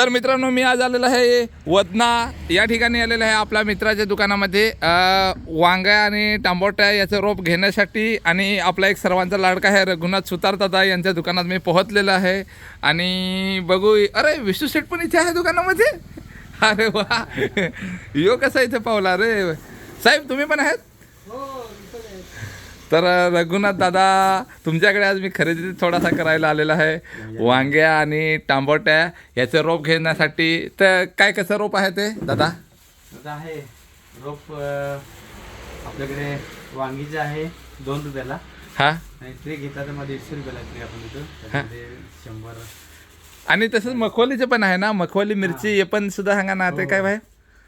तर मित्रांनो मी आज आलेलो आहे वदना. या ठिकाणी आलेलं आहे आपल्या मित्राच्या दुकानामध्ये. वांग्या वांगा आणि टांबोट्या याचं रोप घेण्यासाठी आणि आपला एक सर्वांचा लाडका आहे रघुनाथ सुतार दादा यांच्या दुकानात मी पोहोचलेलो आहे. आणि बघू अरे विष्णू शेठ पण इथे आहे दुकानामध्ये? अरे वा. यो कसा इथे पावला अरे साहेब तुम्ही पण आहेत? तर रघुनाथ दादा तुमच्याकडे आज मी खरेदी थोडासा करायला आलेला आहे. वांग्या आणि टांबोट्या याचं रोप घेण्यासाठी. तर काय कसं रोप आहे ते दादा? आता आहे रोप आपल्याकडे वांगीचे आहे दोन रुपयाला. हा? आणि ट्रे घेतला तर मग दीडशे रुपयाला ट्रे आपण देतो त्यामध्ये शंभर. आणि तसंच मखवलीचे पण आहे ना? मखवली मिरची हे. पण सुद्धा सांगा ना ते काय भाई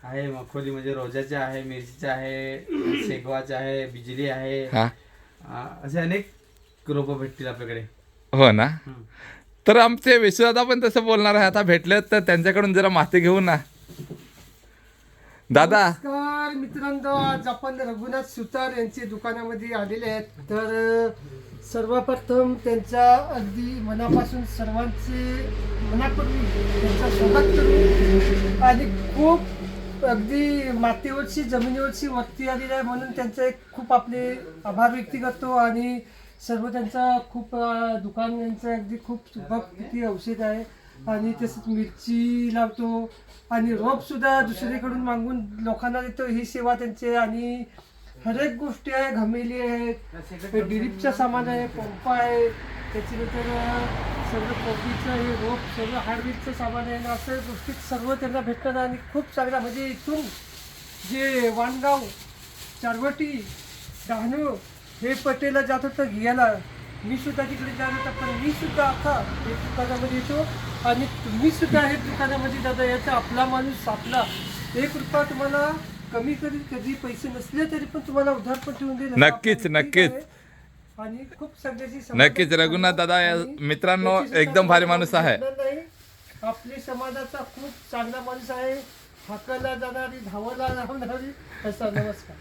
आहे मखोली म्हणजे रोजाचे आहे मिरचीचे आहे शेगवाचे आहे बिजली आहे. हा. असे अनेक रोपं भेटतील आपल्याकडे. हो ना. तर आमचे विश्वदादा पण तसं बोलणार आहे. आता भेटले तर त्यांच्याकडून जरा माहिती घेऊ ना. दादा. नमस्कार मित्रांनो आज आपण रघुनाथ सुतार यांच्या दुकानामध्ये आलेले आहेत. तर सर्वप्रथम त्यांच्या अगदी मनापासून सर्वांचे मनापूर्वी त्यांचं स्वागत करू. आणि खूप अगदी मातीवरची जमिनीवरची वरती आलेली आहे म्हणून त्यांचा एक खूप आपले आभार व्यक्त करतो आणि सर्व त्यांचा खूप दुकान यांचं अगदी खूप सुबक किती औषध आहे. आणि तसंच मिरची लावतो आणि रोप सुद्धा दुसरीकडून मागून लोकांना देतो. ही सेवा त्यांची आणि हरेक गोष्टी आहे घमेली आहेत डिरिपचं सामान आहे पंप आहे. त्याच्यानंतर सर्व कॉफीचं हे रोप सर्व हार्डवेअरचं सामान आहे आणि असं गोष्टी सर्व त्यांना भेटतात आणि खूप चांगला. म्हणजे इथून जे वाणगाव चारवटी डहाणू हे पटेला जात होतं घ्यायला मी सुद्धा तिकडे जात होता पण मी सुद्धा आता हे दुकानामध्ये येतो आणि तुम्ही सुद्धा हे दुकानामध्ये दादा याचा आपला माणूस आपला एक रुपया तुम्हाला कमी कधी कधी पैसे नसले तरी पण तुम्हाला उधार पण ठेवून देईल. नक्कीच, नक्कीच. आहे. आणि खूप सगळ्याची समाधान नक्कीच रघुनाथ दादा या आणि मित्रांनो त्याची सुद्धा एकदम भारी माणूस आहे. नाही. आपली समाजाचा खूप चांगला माणूस आहे. हाकाला जाणारी धावाला धावणारी असा नमस्कार.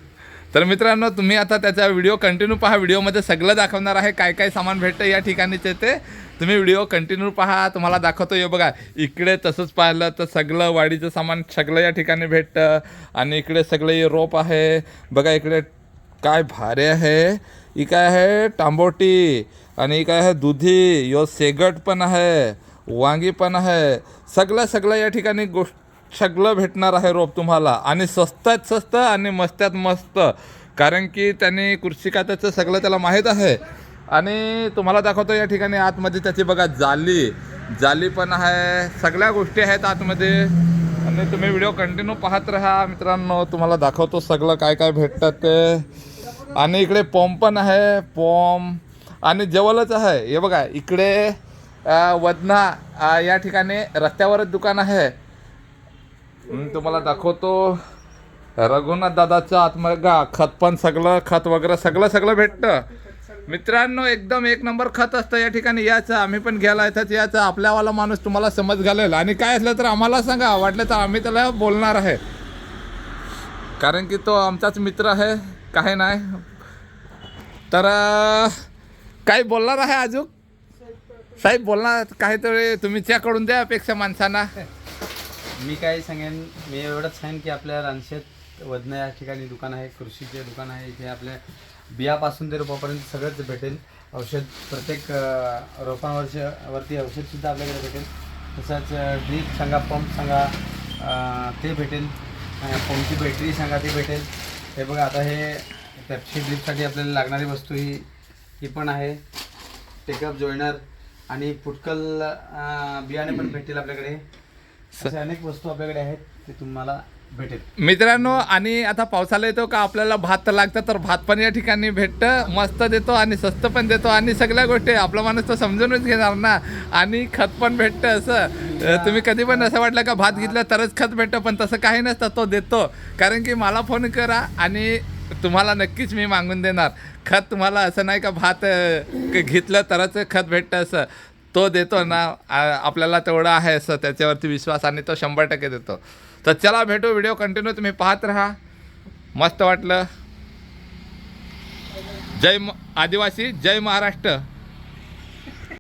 तर मित्रांनो तुम्ही आता त्याचा व्हिडिओ कंटिन्यू पहा. व्हिडिओमध्ये सगळं दाखवणार आहे. काय काय सामान भेटतं या ठिकाणीचे ते. तुम्ही व्हिडिओ कंटिन्यू पहा. तुम्हाला दाखवतो हे बघा. इकडे तसंच पाहिलं तर सगळं वाडीचं सामान सगळं या ठिकाणी भेटतं. आणि इकडे सगळे रोप आहे. बघा इकडे काय भारे आहे. ही काय आहे? टांबोटी. आणि ही काय आहे? दुधी. यो सेगट पण आहे. वांगी पण आहे. सगळं सगळं या ठिकाणी गोष्ट सगळं भेटणार आहे रोप तुम्हाला. आणि स्वस्तात स्वस्त आणि मस्त्यात मस्त. कारण की त्यांनी कृषी खात्याचं सगळं त्याला माहीत आहे. आणि तुम्हाला दाखवतो या ठिकाणी आतमध्ये त्याची बघा जाली. जाली पण आहे. सगळ्या गोष्टी आहेत आतमध्ये. आणि तुम्ही व्हिडिओ कंटिन्यू पाहत राहा मित्रांनो. तुम्हाला दाखवतो सगळं काय काय भेटतात ते. आणि इकडे पॉम पण आहे पॉम. आणि जवळच आहे. हे बघा इकडे वदना या ठिकाणी रस्त्यावरच दुकान आहे. तुम्हाला दाखवतो. रघुनाथ दादाचा आत्मगा खत पण सगळं खत वगैरे सगळं सगळं भेटतं. मित्रांनो एकदम एक नंबर खत असतं या ठिकाणी. याचं आम्ही पण घ्यायला येतात याचं आपल्यावाला माणूस तुम्हाला समज घालेल. आणि काय असलं तर आम्हाला सांगा. वाटलं तर आम्ही त्याला बोलणार आहे. कारण की तो आमचाच मित्र आहे. काही नाही. तर काही बोलणार आहे अजून? साहेब बोलणार काहीतरी. तुम्ही त्याकडून द्या अपेक्षा माणसांना. मी काय सांगेन. मी एवढंच सांगेन की आपल्या रानशेत वदना या ठिकाणी दुकान आहे कृषीचे दुकान आहे. इथे आपल्या बियापासून ते रोपापर्यंत सगळंच भेटेल. औषध प्रत्येक रोपांवरच्यावरती वरती औषधसुद्धा आपल्याकडे भेटेल. तसंच ड्रीप सांगा पंप सांगा ते भेटेल. पंपची बॅटरी सांगा ते भेटेल. हे बघा आता हे पेप्सी ड्रीपसाठी आपल्याला लागणारी वस्तू ही ही पण आहे. टेकअप जॉईनर आणि फुटकल बियाणे पण भेटतील आपल्याकडे. असे अनेक वस्तू आपल्याकडे आहेत ते तुम्हाला भेटेल. मित्रांनो आणि आता पावसाला येतो का? आपल्याला भात तर लागतं तर भात पण या ठिकाणी भेटतं. मस्त देतो आणि स्वस्त पण देतो आणि सगळ्या गोष्टी. आपला माणूस तर समजूनच घेणार ना. आणि खत पण भेटतं असं. तुम्ही कधी पण असं वाटलं का भात घेतलं तरच खत भेटतं पण तसं काही नसतं तो देतो. कारण की मला फोन करा आणि तुम्हाला नक्कीच मी मागून देणार. खत तुम्हाला असं नाही का भात घेतलं तरच खत भेटतं असं. तो देतो ना. आपल्याला तेवढं आहे असं त्याच्यावरती विश्वास आणि तो शंभर टक्के देतो. तर चला भेटू. व्हिडिओ कंटिन्यू तुम्ही पाहत राहा. मस्त वाटलं. जय म- आदिवासी जय महाराष्ट्र.